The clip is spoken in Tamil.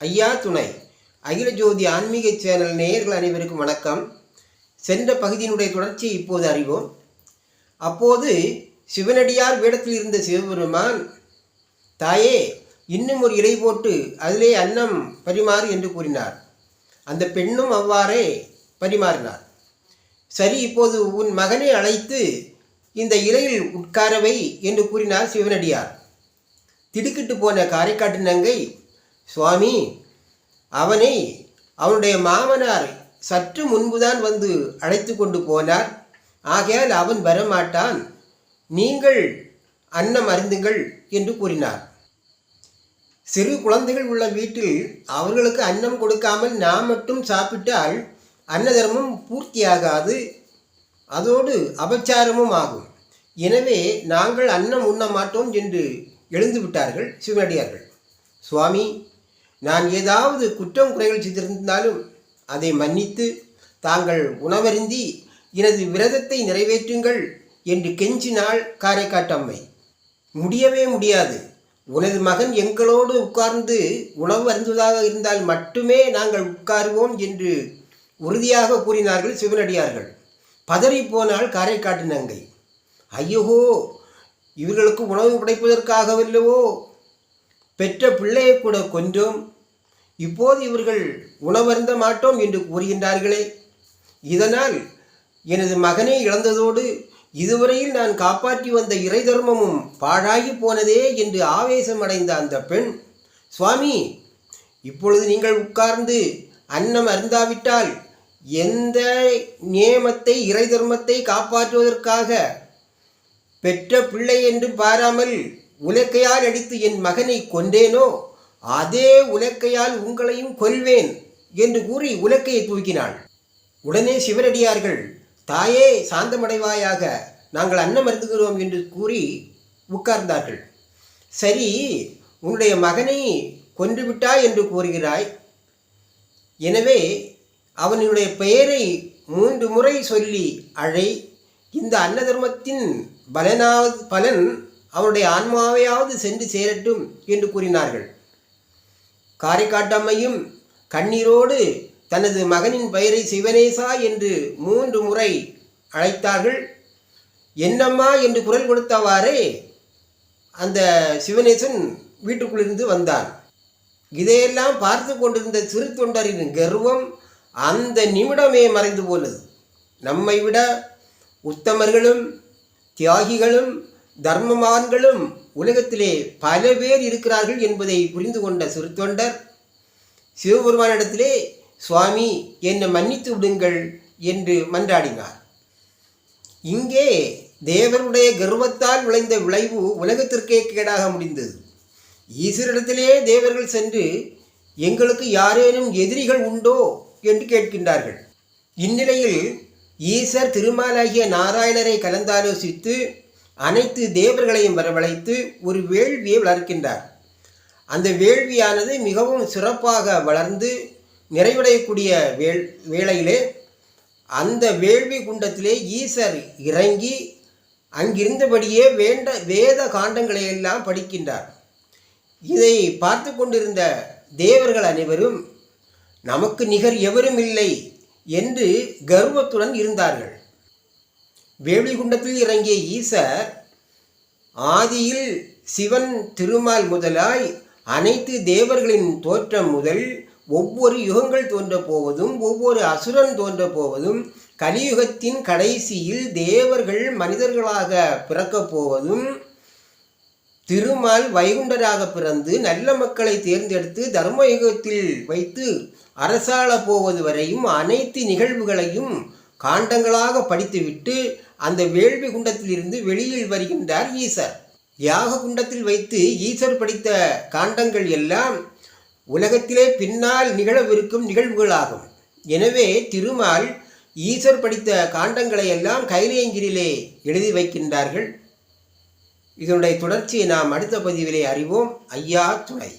ஐயா துணை. அகில ஜோதி ஆன்மீக சேனல் நேயர்கள் அனைவருக்கும் வணக்கம். சென்ற பகுதியினுடைய தொடர்ச்சியை இப்போது அறிவோம். அப்போது சிவனடியார் வேடத்தில் இருந்த சிவபெருமான் தாயே இன்னும் ஒரு இலை போட்டு அதிலே அன்னம் பரிமாறு என்று கூறினார். அந்த பெண்ணும் அவ்வாறே பரிமாறினார். சரி இப்போது உன் மகனை அழைத்து இந்த இலையில் உட்காரவை என்று கூறினார் சிவனடியார். திடுக்கிட்டு போன காரைக்காட்டு நங்கை சுவாமி அவனை அவனுடைய மாமனார் சற்று முன்புதான் வந்து அழைத்து கொண்டு போனார். ஆகையால் அவன் வரமாட்டான். நீங்கள் அன்னம் அருந்துங்கள் என்று கூறினார். சிறு குழந்தைகள் உள்ள வீட்டில் அவர்களுக்கு அன்னம் கொடுக்காமல் நாம் மட்டும் சாப்பிட்டால் அன்னதர்மம் பூர்த்தியாகாது. அதோடு அபச்சாரமும் ஆகும். எனவே நாங்கள் அன்னம் உண்ண மாட்டோம் என்று எழுந்து விட்டார்கள் சிவனடியார்கள். சுவாமி நான் ஏதாவது குற்றம் குறைகள் செய்திருந்தாலும் அதை மன்னித்து தாங்கள் உணவருந்தி எனது விரதத்தை நிறைவேற்றுங்கள் என்று கெஞ்சினாள் காரைக்காட்டம்மை. முடியவே முடியாது. உனது மகன் எங்களோடு உட்கார்ந்து உணவு அருந்துவதாக இருந்தால் மட்டுமே நாங்கள் உட்காருவோம் என்று உறுதியாக கூறினார்கள் சிவனடியார்கள். பதறிப்போனாள் காரைக்காட்டு நங்கை. ஐயோ இவர்களுக்கு உணவு படைப்பதற்காகவல்லவோ? பெற்ற பிள்ளையை கூட கொன்றோம் இப்போது இவர்கள் உணவருந்த மாட்டோம் என்று கூறுகின்றார்களே. இதனால் எனது மகனை இழந்ததோடு இதுவரையில் நான் காப்பாற்றி வந்த இறை தர்மமும் பாழாகி போனதே என்று ஆவேசம் அடைந்த அந்த பெண் சுவாமி இப்பொழுது நீங்கள் உட்கார்ந்து அன்னம் அருந்தாவிட்டால் எந்த நியமத்தை இறை தர்மத்தை காப்பாற்றுவதற்காக பெற்ற பிள்ளை என்று பாராமல் உலக்கையால் அடித்து என் மகனை கொண்டேனோ அதே உலக்கையால் உங்களையும் கொல்வேன் என்று கூறி உலக்கையை தூக்கினாள். உடனே சிவரடியார்கள் தாயே சாந்தமடைவாயாக நாங்கள் அன்னம் அருந்துகிறோம் என்று கூறி உட்கார்ந்தார்கள். சரி உன்னுடைய மகனை கொன்றுவிட்டாய் என்று கூறுகிறாய். எனவே அவனுடைய பெயரை மூன்று முறை சொல்லி அழை. இந்த அன்னதர்மத்தின் பலனாவது பலன் அவருடைய ஆன்மாவையாவது சென்று சேரட்டும் என்று கூறினார்கள். காரைக்காட்டம்மையும் கண்ணீரோடு தனது மகனின் பெயரை சிவனேசா என்று மூன்று முறை அழைத்தார்கள். என்னம்மா என்று குரல் கொடுத்தவாறே அந்த சிவனேசன் வீட்டுக்குள்ளிருந்து வந்தான். இதையெல்லாம் பார்த்து கொண்டிருந்த சிறு தொண்டரின் கர்வம் அந்த நிமிடமே மறைந்து போனது. நம்மை விட உத்தமர்களும் தியாகிகளும் தர்மமான்களும் உலகத்திலே பல பேர் இருக்கிறார்கள் என்பதை புரிந்து கொண்ட சிறுத்தொண்டர் சிவபெருமானிடத்திலே சுவாமி என்னை மன்னித்து விடுங்கள் என்று மன்றாடினார். இங்கே தேவருடைய கர்வத்தால் விளைந்த விளைவு உலகத்திற்கே கேடாக முடிந்தது. ஈஸ்வரிடத்திலே தேவர்கள் சென்று எங்களுக்கு யாரேனும் எதிரிகள் உண்டோ? என்று கேட்கின்றார்கள். இந்நிலையில் ஈசர் திருமாலாகிய நாராயணரை கலந்தாலோசித்து அனைத்து தேவர்களையும் வரவழைத்து ஒரு வேள்வியை வளர்க்கின்றார். அந்த வேள்வியானது மிகவும் சிறப்பாக வளர்ந்து நிறைவடையக்கூடிய வேள் வேளையிலே அந்த வேள்வி குண்டத்திலே ஈசர் இறங்கி அங்கிருந்தபடியே வேண்ட வேத காண்டங்களை எல்லாம் படிக்கின்றார். இதை பார்த்து கொண்டிருந்த தேவர்கள் அனைவரும் நமக்கு நிகர் எவரும் இல்லை என்று கர்வத்துடன் இருந்தார்கள். வேளிகுண்டத்தில் இறங்கிய ஈசர் ஆதியில் சிவன் திருமால் முதலாய் அனைத்து தேவர்களின் தோற்றம் முதல் ஒவ்வொரு யுகங்கள் தோன்ற போவதும் ஒவ்வொரு அசுரன் தோன்ற போவதும் கலியுகத்தின் கடைசியில் தேவர்கள் மனிதர்களாக பிறக்கப் போவதும் திருமால் வைகுண்டராக பிறந்து நல்ல மக்களை தேர்ந்தெடுத்து தர்மயுகத்தில் வைத்து அரசாள போவது வரையும் அனைத்து நிகழ்வுகளையும் காண்டங்களாக படித்துவிட்டு அந்த வேள்வி குண்டத்திலிருந்து வெளியில் வருகின்றார் ஈசர். யாக குண்டத்தில் வைத்து ஈசர் படித்த காண்டங்கள் எல்லாம் உலகத்திலே பின்னால் நிகழவிருக்கும் நிகழ்வுகளாகும். எனவே திருமால் ஈசர் படித்த காண்டங்களை எல்லாம் கைலேங்கிரிலே எழுதி வைக்கின்றார்கள். இதனுடைய தொடர்ச்சியை நாம் அடுத்த பதிவிலே அறிவோம். ஐயா துணை.